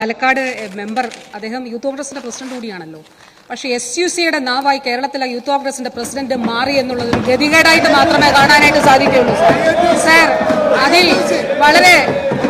Palakkad member അദ്ദേഹം youth കോൺഗ്രസിന്റെ president കൂടിയാണല്ലോ പക്ഷേ എസ് യു സിയുടെ നാവായി കേരളത്തിലെ യൂത്ത് കോൺഗ്രസിന്റെ പ്രസിഡന്റ് മാറി എന്നുള്ളത് ഒരു ഗതികേടായിട്ട് മാത്രമേ കാണാനായിട്ട് സാധിക്കുകയുള്ളൂ സാർ സാർ അതിൽ വളരെ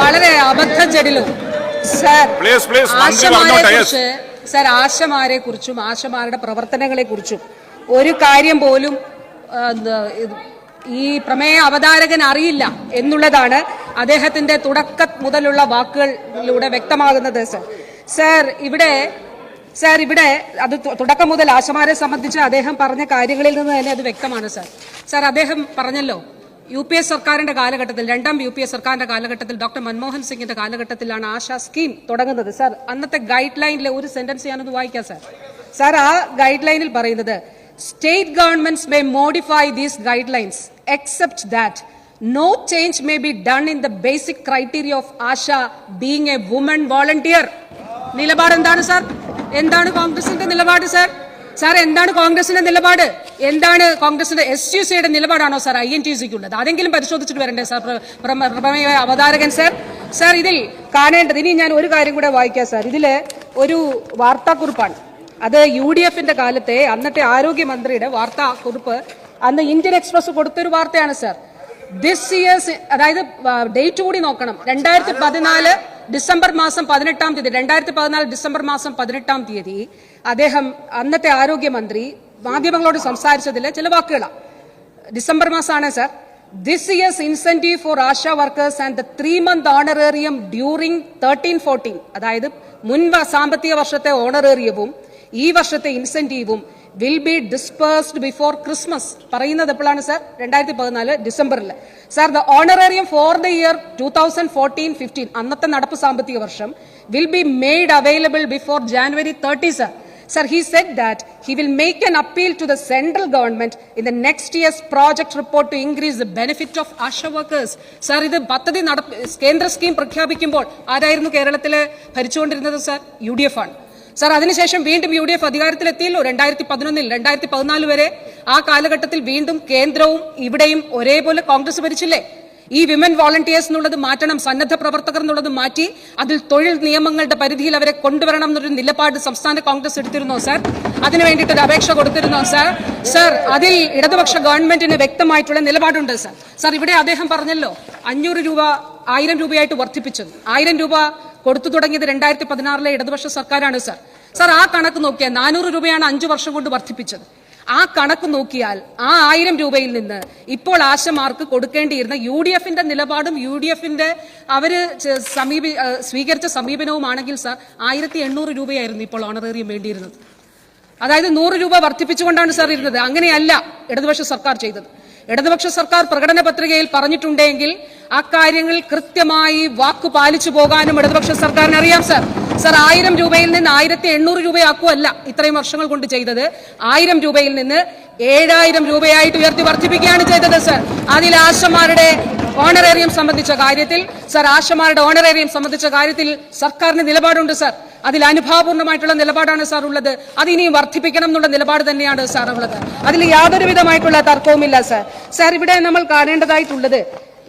വളരെ സാർ Please, please, മന്ത്രി ആശമാരെ. കുറിച്ച് സാർ ആശമാരെ കുറിച്ചും ആശമാരുടെ പ്രവർത്തനങ്ങളെ കുറിച്ചും ഒരു കാര്യം പോലും ഈ പ്രമേയ അവതാരകൻ അറിയില്ല എന്നുള്ളതാണ് അദ്ദേഹത്തിന്റെ തുടക്ക മുതലുള്ള വാക്കുകളിലൂടെ വ്യക്തമാകുന്നത് സർ. സർ ഇവിടെ സർ ഇവിടെ അത് തുടക്കം മുതൽ ആശമാരെ സംബന്ധിച്ച് അദ്ദേഹം പറഞ്ഞ കാര്യങ്ങളിൽ നിന്ന് തന്നെ അത് വ്യക്തമാണ് സർ. സർ അദ്ദേഹം പറഞ്ഞല്ലോ യു പി എസ് സർക്കാരിന്റെ കാലഘട്ടത്തിൽ രണ്ടാം യു പി എസ് സർക്കാരിന്റെ കാലഘട്ടത്തിൽ ഡോക്ടർ മൻമോഹൻ സിംഗിന്റെ കാലഘട്ടത്തിലാണ് ആശാ സ്കീം തുടങ്ങുന്നത് സർ. അന്നത്തെ ഗൈഡ് ലൈനിലെ ഒരു സെന്റൻസ് ഞാനൊന്ന് വായിക്കാം സർ. സർ ആ ഗൈഡ് ലൈനിൽ പറയുന്നത് state governments may modify these guidelines except that no change may be done in the basic criteria of Asha being a woman volunteer. നിലപാട് എന്താണ് സാർ എന്താണ് കോൺഗ്രസിന്റെ നിലപാട് സാർ സാർ എന്താണ് കോൺഗ്രസിന്റെ നിലപാട്? എന്താണ് കോൺഗ്രസിന്റെ എസ് യു സിയുടെ നിലപാടാണോ സാർ ഐ എൻ ടി സിക്ക് ഉള്ളത് അതെങ്കിലും പരിശോധിച്ചിട്ട് വരണ്ടേ സാർ പ്രമേയ അവതാരകൻ സാർ സാർ ഇതിൽ കാണേണ്ടത് ഇനി ഞാൻ ഒരു കാര്യം കൂടെ വായിക്കാം സാർ ഇതിൽ ഒരു വാർത്താക്കുറിപ്പാണ്. അത് യു ഡി എഫിന്റെ കാലത്തെ അന്നത്തെ ആരോഗ്യമന്ത്രിയുടെ വാർത്താക്കുറിപ്പ് അന്ന് ഇന്ത്യൻ എക്സ്പ്രസ് കൊടുത്തൊരു വാർത്തയാണ് സാർ ദിസ് ഇയേഴ്സ് അതായത് ഡേറ്റ് കൂടി നോക്കണം. രണ്ടായിരത്തി പതിനാല് ഡിസംബർ മാസം പതിനെട്ടാം തീയതി രണ്ടായിരത്തി പതിനാല് ഡിസംബർ മാസം പതിനെട്ടാം തീയതി അദ്ദേഹം അന്നത്തെ ആരോഗ്യമന്ത്രി മാധ്യമങ്ങളോട് സംസാരിച്ചതിൽ ചില വാക്കുകളാണ് ഡിസംബർ മാസമാണ് sir. This years incentive for Asha workers and the three month honorarium during thirteen fourteen അതായത് മുൻ സാമ്പത്തിക വർഷത്തെ ഓണറേറിയവും ഈ വർഷത്തെ ഇൻസെന്റീവും will be dispersed before Christmas പറയുന്നത് എപ്പോഴാണ് സാർ രണ്ടായിരത്തി പതിനാല് ഡിസംബറിൽ sir the honorarium for the year two thousand fourteen fifteen അന്നത്തെ നടപ്പ് സാമ്പത്തിക വർഷം will be made available before January thirty sir Sir, he said that he will make an appeal to the central government in the next year's project report to increase the benefit of ASHA workers. Sir, ഇത് പദ്ധതി നടപ്പ് കേന്ദ്ര scheme പ്രഖ്യാപിക്കുമ്പോൾ ആരായിരുന്നു കേരളത്തിൽ ഭരിച്ചുകൊണ്ടിരുന്നത് sir U D F ആണ്. Sir അതിനുശേഷം വീണ്ടും യു ഡി എഫ് അധികാരത്തിലെത്തിയല്ലോ രണ്ടായിരത്തി പതിനൊന്നിൽ രണ്ടായിരത്തി പതിനാല് വരെ ആ കാലഘട്ടത്തിൽ വീണ്ടും കേന്ദ്രവും ഇവിടെയും ഒരേപോലെ കോൺഗ്രസ് ഭരിച്ചില്ലേ? ഈ വിമൻ വോളണ്ടിയേഴ്സ് എന്നുള്ളത് മാറ്റണം സന്നദ്ധ പ്രവർത്തകർ എന്നുള്ളത് മാറ്റി അതിൽ തൊഴിൽ നിയമങ്ങളുടെ പരിധിയിൽ അവരെ കൊണ്ടുവരണം എന്നൊരു നിലപാട് സംസ്ഥാന കോൺഗ്രസ് എടുത്തിരുന്നോ സാർ? അതിനു വേണ്ടിയിട്ട് ഒരു അപേക്ഷ കൊടുത്തിരുന്നോ സാർ? സാർ അതിൽ ഇടതുപക്ഷ ഗവൺമെന്റിന് വ്യക്തമായിട്ടുള്ള നിലപാടുണ്ട് സാർ. സാർ ഇവിടെ അദ്ദേഹം പറഞ്ഞല്ലോ അഞ്ഞൂറ് രൂപ ആയിരം രൂപയായിട്ട് വർദ്ധിപ്പിച്ചു. ആയിരം രൂപ കൊടുത്തു തുടങ്ങിയത് രണ്ടായിരത്തി പതിനാറിലെ ഇടതുപക്ഷ സർക്കാരാണ് സാർ. സാർ ആ കണക്ക് നോക്കിയാൽ നാനൂറ് രൂപയാണ് അഞ്ചു വർഷം കൊണ്ട് വർദ്ധിപ്പിച്ചത്. ആ കണക്ക് നോക്കിയാൽ ആ ആയിരം രൂപയിൽ നിന്ന് ഇപ്പോൾ ആശമാർക്ക് കൊടുക്കേണ്ടിയിരുന്ന യു ഡി എഫിന്റെ നിലപാടും യു ഡി എഫിന്റെ അവർ സമീപി സ്വീകരിച്ച സമീപനവുമാണെങ്കിൽ സാർ ആയിരത്തി എണ്ണൂറ് രൂപയായിരുന്നു ഇപ്പോൾ ഓണറേറിയം വേണ്ടിയിരുന്നത്. അതായത് നൂറ് രൂപ വർദ്ധിപ്പിച്ചുകൊണ്ടാണ് സാർ ഇരുന്നത്. അങ്ങനെയല്ല ഇടതുപക്ഷ സർക്കാർ ചെയ്തത്. ഇടതുപക്ഷ സർക്കാർ പ്രകടന പത്രികയിൽ പറഞ്ഞിട്ടുണ്ടെങ്കിൽ അക്കാര്യങ്ങൾ കൃത്യമായി വാക്ക് പാലിച്ചു പോകാനും ഇടതുപക്ഷ സർക്കാരിന് അറിയാം സർ. സർ ആയിരം രൂപയിൽ നിന്ന് ആയിരത്തി എണ്ണൂറ് രൂപയാക്കുമല്ല ഇത്രയും വർഷങ്ങൾ കൊണ്ട് ചെയ്തത്. ആയിരം രൂപയിൽ നിന്ന് ഏഴായിരം രൂപയായിട്ട് ഉയർത്തി വർദ്ധിപ്പിക്കുകയാണ് ചെയ്തത് സർ. അതിൽ ആശമാരുടെ ഓണറേറിയം സംബന്ധിച്ച കാര്യത്തിൽ സർ ആശമാരുടെ ഓണറേറിയം സംബന്ധിച്ച കാര്യത്തിൽ സർക്കാരിന് നിലപാടുണ്ട് സർ. അതിൽ അനുഭാവപൂർണമായിട്ടുള്ള നിലപാടാണ് സാർ ഉള്ളത്. അത് ഇനിയും വർദ്ധിപ്പിക്കണം എന്നുള്ള നിലപാട് തന്നെയാണ് സാർ ഉള്ളത്. അതിൽ യാതൊരു വിധമായിട്ടുള്ള തർക്കവുമില്ല സാർ. സാർ ഇവിടെ നമ്മൾ കാണേണ്ടതായിട്ടുള്ളത്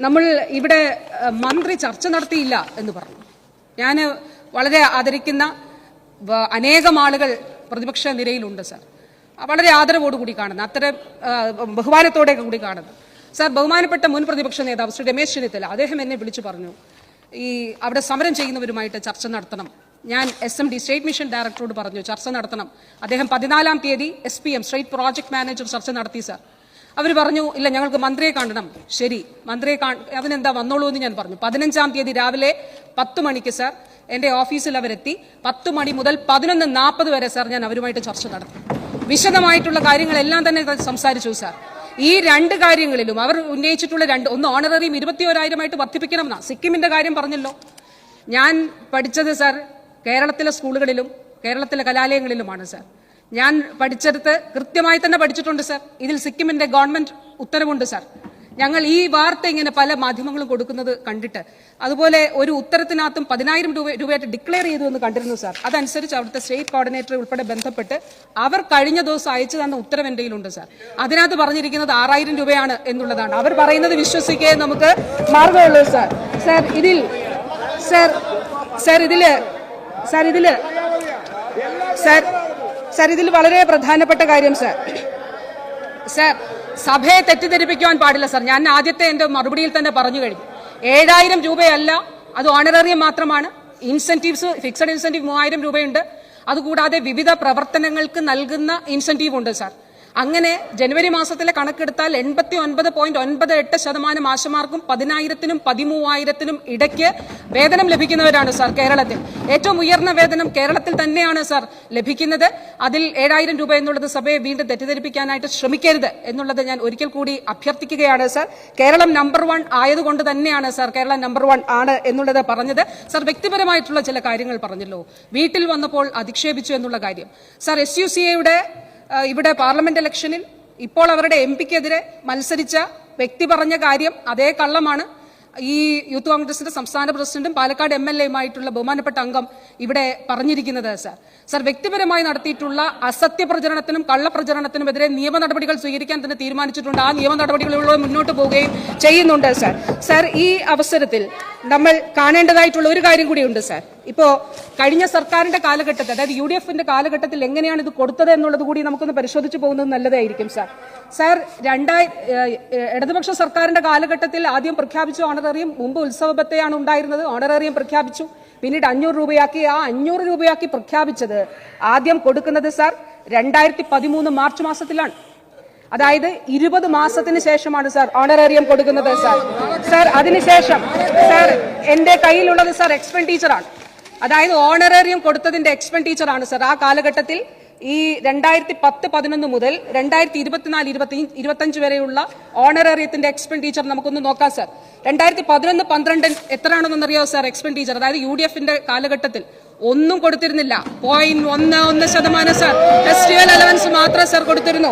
നമ്മൾ ഇവിടെ മന്ത്രി ചർച്ച നടത്തിയില്ല എന്ന് പറഞ്ഞു. ഞാൻ വളരെ ആദരിക്കുന്ന അനേകം ആളുകൾ പ്രതിപക്ഷ നിരയിലുണ്ട് സാർ. വളരെ ആദരവോടുകൂടി കാണുന്നത് അത്തരം ബഹുമാനത്തോടെ കൂടി കാണുന്നത് സാർ ബഹുമാനപ്പെട്ട മുൻ പ്രതിപക്ഷ നേതാവ് ശ്രീ രമേശ് ചെന്നിത്തല അദ്ദേഹം എന്നെ വിളിച്ചു പറഞ്ഞു ഈ അവിടെ സമരം ചെയ്യുന്നവരുമായിട്ട് ചർച്ച നടത്തണം. ഞാൻ S M D state mission ഡയറക്ടറോട് പറഞ്ഞു ചർച്ച നടത്തണം. അദ്ദേഹം പതിനാലാം തീയതി S P M state project manager ചർച്ച നടത്തി സാർ. അവർ പറഞ്ഞു ഇല്ല ഞങ്ങൾക്ക് മന്ത്രിയെ കാണണം. ശരി മന്ത്രിയെ കാ അതിനെന്താ വന്നോളൂ എന്ന് ഞാൻ പറഞ്ഞു. പതിനഞ്ചാം തീയതി രാവിലെ പത്ത് മണിക്ക് സാർ എന്റെ ഓഫീസിൽ അവരെത്തി. പത്ത് മണി മുതൽ പതിനൊന്ന് നാൽപ്പത് വരെ സാർ ഞാൻ അവരുമായിട്ട് ചർച്ച നടത്തി. വിശദമായിട്ടുള്ള കാര്യങ്ങളെല്ലാം തന്നെ സംസാരിച്ചു സാർ. ഈ രണ്ട് കാര്യങ്ങളിലും അവർ ഉന്നയിച്ചിട്ടുള്ള രണ്ട് ഒന്ന് ഓണററിയും ഇരുപത്തിയോരായിരമായിട്ട് വർദ്ധിപ്പിക്കണം എന്നാ സിക്കിമിന്റെ കാര്യം പറഞ്ഞല്ലോ. ഞാൻ പഠിച്ചത് സാർ കേരളത്തിലെ സ്കൂളുകളിലും കേരളത്തിലെ കലാലയങ്ങളിലുമാണ് സാർ. ഞാൻ പഠിച്ചെടുത്ത് കൃത്യമായി തന്നെ പഠിച്ചിട്ടുണ്ട് സാർ ഇതിൽ സിക്കിമിന്റെ ഗവൺമെന്റ് ഉത്തരവുണ്ട് സാർ ഞങ്ങൾ ഈ വാർത്ത ഇങ്ങനെ പല മാധ്യമങ്ങളും കൊടുക്കുന്നത് കണ്ടിട്ട് അതുപോലെ ഒരു ഉത്തരത്തിനകത്തും പതിനായിരം രൂപ രൂപയായിട്ട് ഡിക്ലെയർ ചെയ്തു എന്ന് കണ്ടിരുന്നു സാർ അതനുസരിച്ച് അവിടുത്തെ സ്റ്റേറ്റ് കോർഡിനേറ്റർ ഉൾപ്പെടെ ബന്ധപ്പെട്ട് അവർ കഴിഞ്ഞ ദിവസം അയച്ചു തന്ന ഉത്തരവ് എന്റെ കയ്യിലുണ്ട് സാർ അതിനകത്ത് പറഞ്ഞിരിക്കുന്നത് ആറായിരം രൂപയാണ് എന്നുള്ളതാണ്. അവർ പറയുന്നത് വിശ്വസിക്കേ നമുക്ക് മാർഗമുള്ളൂ സാർ സാർ ഇതിൽ സാർ സാർ ഇതിൽ സാർ ഇതിൽ സാർ സാർ ഇതിൽ വളരെ പ്രധാനപ്പെട്ട കാര്യം സാർ. സാർ സഭയെ തെറ്റിദ്ധരിപ്പിക്കുവാൻ പാടില്ല സാർ. ഞാൻ ആദ്യത്തെ എന്റെ മറുപടിയിൽ തന്നെ പറഞ്ഞു കഴിഞ്ഞു. ഏഴായിരം രൂപയല്ല അത് ഓണറേറിയം മാത്രമാണ്. ഇൻസെന്റീവ്സ് ഫിക്സഡ് ഇൻസെന്റീവ് മൂവായിരം രൂപയുണ്ട്. അതുകൂടാതെ വിവിധ പ്രവർത്തനങ്ങൾക്ക് നൽകുന്ന ഇൻസെന്റീവ് ഉണ്ട് സാർ. അങ്ങനെ ജനുവരി മാസത്തിലെ കണക്കെടുത്താൽ എൺപത്തി ഒൻപത് പോയിന്റ് ഒൻപത് എട്ട് ശതമാനം ആശമാർക്കും പതിനായിരത്തിനും പതിമൂവായിരത്തിനും ഇടയ്ക്ക് വേതനം ലഭിക്കുന്നവരാണ് സാർ കേരളത്തിൽ. ഏറ്റവും ഉയർന്ന വേതനം കേരളത്തിൽ തന്നെയാണ് സാർ ലഭിക്കുന്നത്. അതിൽ ഏഴായിരം രൂപ എന്നുള്ളത് സഭയെ വീണ്ടും തെറ്റിദ്ധരിപ്പിക്കാനായിട്ട് ശ്രമിക്കരുത് എന്നുള്ളത് ഞാൻ ഒരിക്കൽ കൂടി അഭ്യർത്ഥിക്കുകയാണ് സാർ. കേരളം നമ്പർ വൺ ആയതുകൊണ്ട് തന്നെയാണ് സാർ കേരളം നമ്പർ വൺ ആണ് എന്നുള്ളത് പറഞ്ഞത്. സാർ വ്യക്തിപരമായിട്ടുള്ള ചില കാര്യങ്ങൾ പറഞ്ഞല്ലോ. വീട്ടിൽ വന്നപ്പോൾ അധിക്ഷേപിച്ചു എന്നുള്ള കാര്യം. സാർ എസ് യു സി എയുടെ ഇവിടെ പാർലമെന്റ് ഇലക്ഷനിൽ ഇപ്പോൾ അവരുടെ എം പിക്കെതിരെ മത്സരിച്ച വ്യക്തി പറഞ്ഞ കാര്യം അതേ കള്ളമാണ്. ഈ യൂത്ത് കോൺഗ്രസിന്റെ സംസ്ഥാന പ്രസിഡന്റും പാലക്കാട് എം എൽ എയുമായിട്ടുള്ള ബഹുമാനപ്പെട്ട അംഗം ഇവിടെ പറഞ്ഞിരിക്കുന്നത് സർ. സർ വ്യക്തിപരമായി നടത്തിയിട്ടുള്ള അസത്യ പ്രചരണത്തിനും കള്ളപ്രചരണത്തിനുമെതിരെ നിയമ നടപടികൾ സ്വീകരിക്കാൻ തന്നെ തീരുമാനിച്ചിട്ടുണ്ട്. ആ നിയമ നടപടികളിലൂടെ മുന്നോട്ട് പോവുകയും ചെയ്യുന്നുണ്ട് സർ. സർ ഈ അവസരത്തിൽ നമ്മൾ കാണേണ്ടതായിട്ടുള്ള ഒരു കാര്യം കൂടിയുണ്ട് സർ. ഇപ്പോ കഴിഞ്ഞ സർക്കാരിന്റെ കാലഘട്ടത്തിൽ അതായത് യു ഡി എഫിന്റെ കാലഘട്ടത്തിൽ എങ്ങനെയാണ് ഇത് കൊടുത്തത് എന്നുള്ളത് കൂടി നമുക്കൊന്ന് പരിശോധിച്ചു പോകുന്നത് നല്ലതായിരിക്കും സർ. സർ രണ്ടായി ഇടതുപക്ഷ സർക്കാരിന്റെ കാലഘട്ടത്തിൽ ആദ്യം പ്രഖ്യാപിച്ചു ഓണറേറിയം മുമ്പ് ഉത്സവത്തെയാണ് ഉണ്ടായിരുന്നത്. ഓണറേറിയം പ്രഖ്യാപിച്ചു. പിന്നീട് അഞ്ഞൂറ് രൂപയാക്കി. ആ അഞ്ഞൂറ് രൂപയാക്കി പ്രഖ്യാപിച്ചത് ആദ്യം കൊടുക്കുന്നത് സാർ രണ്ടായിരത്തി പതിമൂന്ന് മാർച്ച് മാസത്തിലാണ്. അതായത് ഇരുപത് മാസത്തിന് ശേഷമാണ് സാർ ഓണറേറിയം കൊടുക്കുന്നത് സാർ. സാർ അതിനുശേഷം സാർ എന്റെ കയ്യിലുള്ളത് സാർ എക്സ്പെൻഡിച്ചറാണ് അതായത് ഓണറേറിയം കൊടുത്തതിന്റെ എക്സ്പെൻഡിച്ചറാണ് സാർ. ആ കാലഘട്ടത്തിൽ ഈ രണ്ടായിരത്തി പത്ത് പതിനൊന്ന് മുതൽ രണ്ടായിരത്തി ഇരുപത്തിനാല് ഇരുപത്തി ഇരുപത്തഞ്ച് വരെയുള്ള ഓണറേറിയത്തിന്റെ എക്സ്പെൻഡിച്ചർ നമുക്കൊന്ന് നോക്കാം സാർ. രണ്ടായിരത്തി പതിനൊന്ന് പന്ത്രണ്ട് എത്രയാണെന്നറിയോ സാർ എക്സ്പെൻഡിച്ചർ? അതായത് യു ഡി എഫിന്റെ കാലഘട്ടത്തിൽ ഒന്നും കൊടുത്തിരുന്നില്ല. പോയിന്റ് ഒന്ന് ഒന്ന് ശതമാനം സാർ. ഫെസ്റ്റിവൽ അലവൻസ് മാത്രം സാർ കൊടുത്തിരുന്നു.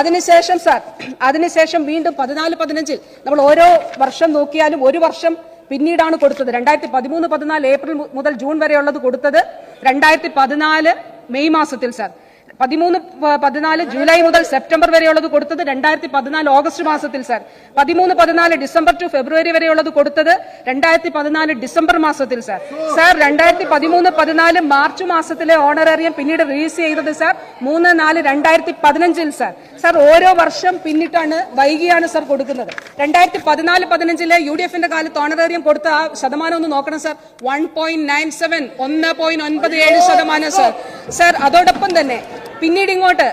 അതിനുശേഷം സാർ അതിനുശേഷം വീണ്ടും പതിനാല് പതിനഞ്ചിൽ നമ്മൾ ഓരോ വർഷം നോക്കിയാലും ഒരു വർഷം പിന്നീടാണ് കൊടുത്തത്. രണ്ടായിരത്തി പതിമൂന്ന് പതിനാല് ഏപ്രിൽ മുതൽ ജൂൺ വരെയുള്ളത് കൊടുത്തത് രണ്ടായിരത്തി പതിനാല് മെയ് മാസത്തിൽ സാർ. പതിമൂന്ന് പതിനാല് ജൂലൈ മുതൽ സെപ്റ്റംബർ വരെയുള്ളത് കൊടുത്തത് രണ്ടായിരത്തി പതിനാല് ഓഗസ്റ്റ് മാസത്തിൽ സാർ. പതിമൂന്ന് പതിനാല് ഡിസംബർ ടു ഫെബ്രുവരി വരെയുള്ളത് കൊടുത്തത് രണ്ടായിരത്തി പതിനാല് ഡിസംബർ മാസത്തിൽ സാർ. സാർ രണ്ടായിരത്തി പതിമൂന്ന് പതിനാല് മാർച്ച് മാസത്തിലെ ഓണറേറിയം പിന്നീട് റിലീസ് ചെയ്തത് സാർ മൂന്ന് നാല് രണ്ടായിരത്തി പതിനഞ്ചിൽ സാർ. സാർ ഓരോ വർഷം പിന്നിട്ടാണ് വൈകിയാണ് സാർ കൊടുക്കുന്നത്. രണ്ടായിരത്തി പതിനാല് പതിനഞ്ചിലെ യു ഡി എഫിന്റെ കാലത്ത് ഓണറേറിയം കൊടുത്ത ആ ശതമാനം ഒന്ന് നോക്കണം sir. One point nine seven ഒന്ന് പോയിന്റ് ഒൻപത് ഏഴ് ശതമാനം സാർ. സാർ അതോടൊപ്പം തന്നെ പിന്നീട് ഇങ്ങോട്ട്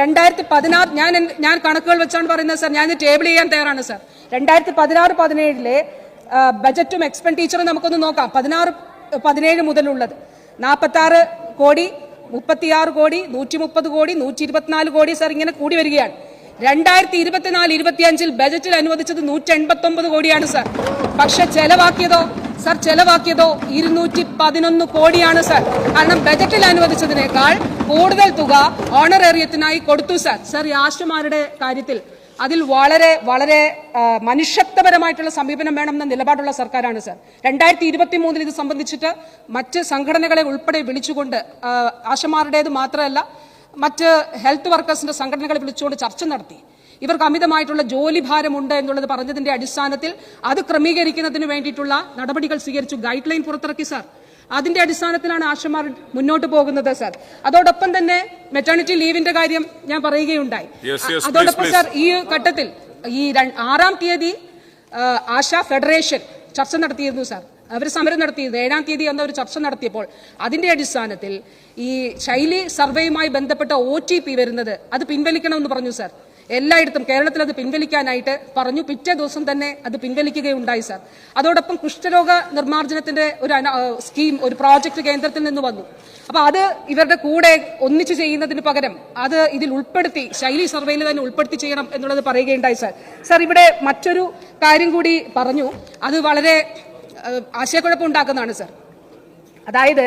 രണ്ടായിരത്തി പതിനാറ് ഞാൻ ഞാൻ കണക്കുകൾ വെച്ചാണ് പറയുന്നത് സാർ ഞാൻ ടേബിൾ ചെയ്യാൻ തയ്യാറാണ് സാർ. രണ്ടായിരത്തി പതിനാറ് പതിനേഴിലെ ബജറ്റും എക്സ്പെൻഡിച്ചറും നമുക്കൊന്ന് നോക്കാം. പതിനാറ് പതിനേഴ് മുതലുള്ളത്. നാൽപ്പത്തി ആറ് കോടി മുപ്പത്തിയാറ് കോടി നൂറ്റി മുപ്പത് കോടി നൂറ്റി ഇരുപത്തിനാല് കോടി സാർ ഇങ്ങനെ കൂടി വരികയാണ്. രണ്ടായിരത്തി ഇരുപത്തിനാല് ഇരുപത്തിയഞ്ചിൽ ബജറ്റിൽ അനുവദിച്ചത് നൂറ്റി എൺപത്തി ഒമ്പത് കോടിയാണ് സാർ. പക്ഷെ ചെലവാക്കിയതോ സാർ ചെലവാക്കിയതോ ഇരുന്നൂറ്റി പതിനൊന്ന് കോടിയാണ് സർ. കാരണം ബജറ്റിൽ അനുവദിച്ചതിനേക്കാൾ കൂടുതൽ തുക ഓണറേറിയത്തിനായി കൊടുത്തു സർ. സർ ആശുമാരുടെ കാര്യത്തിൽ അതിൽ വളരെ വളരെ മനുഷ്യത്വപരമായിട്ടുള്ള സമീപനം വേണമെന്ന നിലപാടുള്ള സർക്കാരാണ് സർ. രണ്ടായിരത്തി ഇരുപത്തി മൂന്നിൽ ഇത് സംബന്ധിച്ചിട്ട് മറ്റ് സംഘടനകളെ ഉൾപ്പെടെ വിളിച്ചുകൊണ്ട് ആശമാരുടേത് മാത്രമല്ല മറ്റ് ഹെൽത്ത് വർക്കേഴ്സിന്റെ സംഘടനകളെ വിളിച്ചുകൊണ്ട് ചർച്ച നടത്തി. ഇവർക്ക് അമിതമായിട്ടുള്ള ജോലി ഭാരമുണ്ട് എന്നുള്ളത് പറഞ്ഞതിന്റെ അടിസ്ഥാനത്തിൽ അത് ക്രമീകരിക്കുന്നതിന് വേണ്ടിയിട്ടുള്ള നടപടികൾ സ്വീകരിച്ചു. ഗൈഡ് ലൈൻ പുറത്തിറക്കി സാർ. അതിന്റെ അടിസ്ഥാനത്തിലാണ് ആശമാർ മുന്നോട്ട് പോകുന്നത് സാർ. അതോടൊപ്പം തന്നെ മെറ്റേണിറ്റി ലീവിന്റെ കാര്യം ഞാൻ പറയുകയുണ്ടായി. അതോടൊപ്പം സാർ ഈ ഘട്ടത്തിൽ ഈ ആറാം തീയതി ആശ ഫെഡറേഷൻ ചർച്ച നടത്തിയിരുന്നു സാർ. അവർ സമരം നടത്തിയത് ഏഴാം തീയതി എന്ന ഒരു ചർച്ച നടത്തിയപ്പോൾ അതിന്റെ അടിസ്ഥാനത്തിൽ ഈ ശൈലി സർവേയുമായി ബന്ധപ്പെട്ട ഒ ടി പി വരുന്നത് അത് പിൻവലിക്കണമെന്ന് പറഞ്ഞു സാർ. എല്ലായിടത്തും കേരളത്തിൽ അത് പിൻവലിക്കാനായിട്ട് പറഞ്ഞു. പിറ്റേ ദിവസം തന്നെ അത് പിൻവലിക്കുകയുണ്ടായി സാർ. അതോടൊപ്പം കുഷ്ഠരോഗ നിർമ്മാർജനത്തിന്റെ ഒരു സ്കീം ഒരു പ്രോജക്ട് കേന്ദ്രത്തിൽ നിന്ന് വന്നു. അപ്പൊ അത് ഇവരുടെ കൂടെ ഒന്നിച്ചു ചെയ്യുന്നതിന് പകരം അത് ഇതിൽ ഉൾപ്പെടുത്തി ശൈലി സർവേയിൽ തന്നെ ഉൾപ്പെടുത്തി ചെയ്യണം എന്നുള്ളത് പറയുകയുണ്ടായി സാർ. സാർ ഇവിടെ മറ്റൊരു കാര്യം കൂടി പറഞ്ഞു. അത് വളരെ ആശയക്കുഴപ്പം ഉണ്ടാക്കുന്നതാണ് സാർ. അതായത്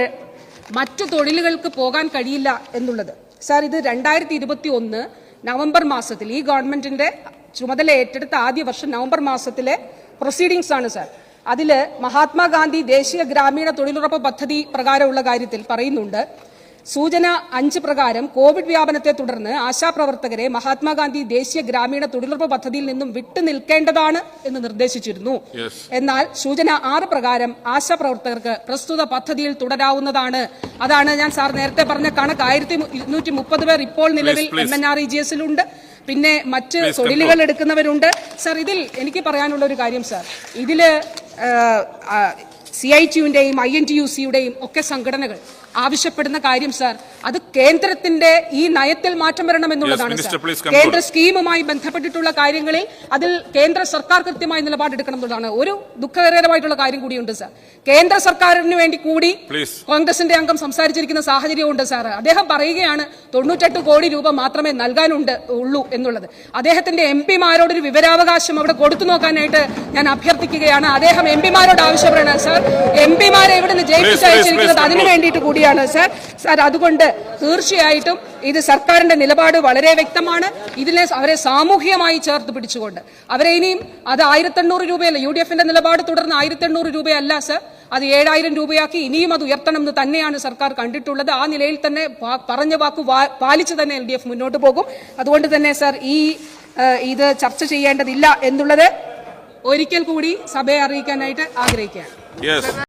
മറ്റു തൊഴിലുകൾക്ക് പോകാൻ കഴിയില്ല എന്നുള്ളത്. സാർ ഇത് രണ്ടായിരത്തി ഇരുപത്തി ഒന്ന് നവംബർ മാസത്തിൽ ഈ ഗവൺമെന്റിന്റെ ചുമതല ഏറ്റെടുത്ത ആദ്യ വർഷം നവംബർ മാസത്തിലെ പ്രൊസീഡിങ്സ് ആണ് സാർ അതിൽ മഹാത്മാഗാന്ധി ദേശീയ ഗ്രാമീണ തൊഴിലുറപ്പ് പദ്ധതി പ്രകാരമുള്ള കാര്യത്തിൽ പറയുന്നുണ്ട്. സൂചന അഞ്ച് പ്രകാരം കോവിഡ് വ്യാപനത്തെ തുടർന്ന് ആശാപ്രവർത്തകരെ മഹാത്മാഗാന്ധി ദേശീയ ഗ്രാമീണ തൊഴിലുറപ്പ് പദ്ധതിയിൽ നിന്നും വിട്ടു നിൽക്കേണ്ടതാണ് എന്ന് നിർദ്ദേശിച്ചിരുന്നു. എന്നാൽ സൂചന ആറ് പ്രകാരം ആശാപ്രവർത്തകർക്ക് പ്രസ്തുത പദ്ധതിയിൽ തുടരാവുന്നതാണ്. അതാണ് ഞാൻ സാർ നേരത്തെ പറഞ്ഞ കണക്ക്. ആയിരത്തി ഇരുന്നൂറ്റി മുപ്പത് പേർ ഇപ്പോൾ നിലവിൽ. M N R E G എസിലുണ്ട്. പിന്നെ മറ്റ് തൊഴിലുകൾ എടുക്കുന്നവരുണ്ട്. സാർ ഇതിൽ എനിക്ക് പറയാനുള്ള ഒരു കാര്യം സാർ. ഇതിൽ സി ഐ ടിയുടെയും ഐ എൻ ടി യു സിയുടെയും ഒക്കെ സംഘടനകൾ ആവശ്യപ്പെടുന്ന കാര്യം സർ. അത് കേന്ദ്രത്തിന്റെ ഈ നയത്തിൽ മാറ്റം വരണം എന്നുള്ളതാണ് സാർ. കേന്ദ്ര സ്കീമുമായി ബന്ധപ്പെട്ടിട്ടുള്ള കാര്യങ്ങളിൽ അതിൽ കേന്ദ്ര സർക്കാർ കൃത്യമായി നിലപാടെടുക്കണം എന്നുള്ളതാണ്. ഒരു ദുഃഖകരമായിട്ടുള്ള കാര്യം കൂടിയുണ്ട് സർ. കേന്ദ്ര സർക്കാരിന് വേണ്ടി കൂടി കോൺഗ്രസിന്റെ അംഗം സംസാരിച്ചിരിക്കുന്ന സാഹചര്യമുണ്ട് സാർ. അദ്ദേഹം പറയുകയാണ് തൊണ്ണൂറ്റെട്ട് കോടി രൂപ മാത്രമേ നൽകാനുണ്ട് ഉള്ളൂ എന്നുള്ളത്. അദ്ദേഹത്തിന്റെ എം പിമാരോടൊരു വിവരാവകാശം അവിടെ കൊടുത്തു നോക്കാനായിട്ട് ഞാൻ അഭ്യർത്ഥിക്കുകയാണ്. അദ്ദേഹം എം പിമാരോട് ആവശ്യപ്പെടണം സാർ. എം പിമാരെ ഇവിടെ നിന്ന് Please, please, ജയിപ്പിച്ചയച്ചിരിക്കുന്നത് അതിനു വേണ്ടിയിട്ട് വേണ്ടിയിട്ട് കൂടിയാണ് സാർ സാർ അതുകൊണ്ട് തീർച്ചയായിട്ടും ഇത് സർക്കാരിന്റെ നിലപാട് വളരെ വ്യക്തമാണ്. ഇതിനെ അവരെ സാമൂഹികമായി ചേർത്ത് പിടിച്ചുകൊണ്ട്. അവരെ ഇനിയും അത് ആയിരത്തെണ്ണൂറ് രൂപയല്ല യു ഡി എഫിന്റെ നിലപാട് തുടർന്ന് ആയിരത്തെണ്ണൂറ് രൂപയല്ല സർ അത് ഏഴായിരം രൂപയാക്കി ഇനിയും അത് ഉയർത്തണം എന്ന് തന്നെയാണ് സർക്കാർ കണ്ടിട്ടുള്ളത്. ആ നിലയിൽ തന്നെ പറഞ്ഞ വാക്ക് പാലിച്ചു തന്നെ എൽ ഡി എഫ് മുന്നോട്ട് പോകും. അതുകൊണ്ട് തന്നെ സർ ഈ ഇത് ചർച്ച ചെയ്യേണ്ടതില്ല എന്നുള്ളത് ഒരിക്കൽ കൂടി സഭയെ അറിയിക്കാനായിട്ട് ആഗ്രഹിക്കുകയാണ്.